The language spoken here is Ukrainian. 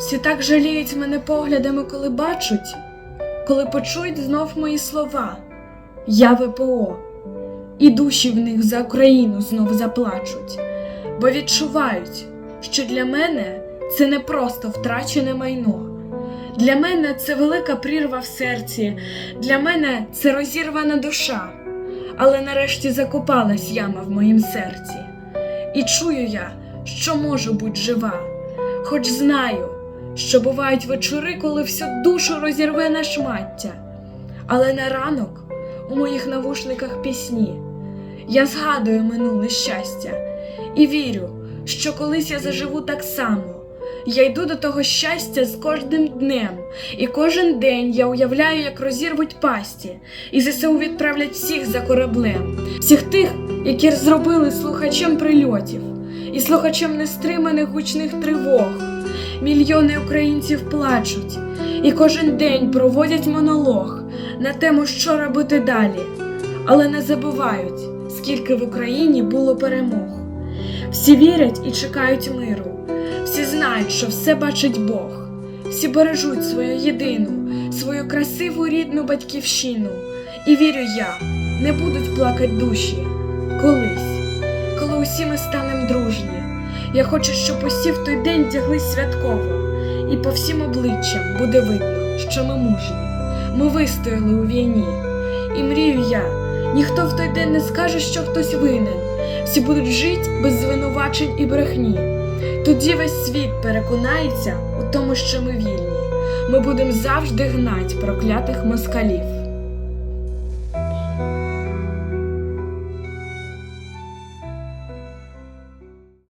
Всі так жаліють мене поглядами, коли бачать, коли почують знов мої слова. Я ВПО, і душі в них за Україну знов заплачуть, бо відчувають, що для мене це не просто втрачене майно. Для мене це велика прірва в серці, для мене це розірвана душа, але нарешті закопалась яма в моїм серці. І чую я, що можу бути жива, хоч знаю, що бувають вечори, коли всю душу розірве на шмаття. Але на ранок у моїх навушниках пісні я згадую минуле щастя і вірю, що колись я заживу так само. Я йду до того щастя з кожним днем, і кожен день я уявляю, як розірвуть пасті, і ЗСУ відправлять всіх за кораблем, всіх тих, які зробили слухачем прильотів, і слухачем нестриманих гучних тривог. Мільйони українців плачуть, і кожен день проводять монолог на тему, що робити далі, але не забувають, скільки в Україні було перемог. Всі вірять і чекають миру. Всі знають, що все бачить Бог, всі бережуть свою єдину, свою красиву рідну батьківщину. І вірю я, не будуть плакать душі колись, коли усі ми станемо дружні. Я хочу, щоб усі в той день вдяглись святково, і по всім обличчям буде видно, що ми мужні. Ми вистояли у війні. І мрію я, ніхто в той день не скаже, що хтось винен. Всі будуть жити без звинувачень і брехні. Тоді весь світ переконається у тому, що ми вільні. Ми будемо завжди гнать проклятих москалів.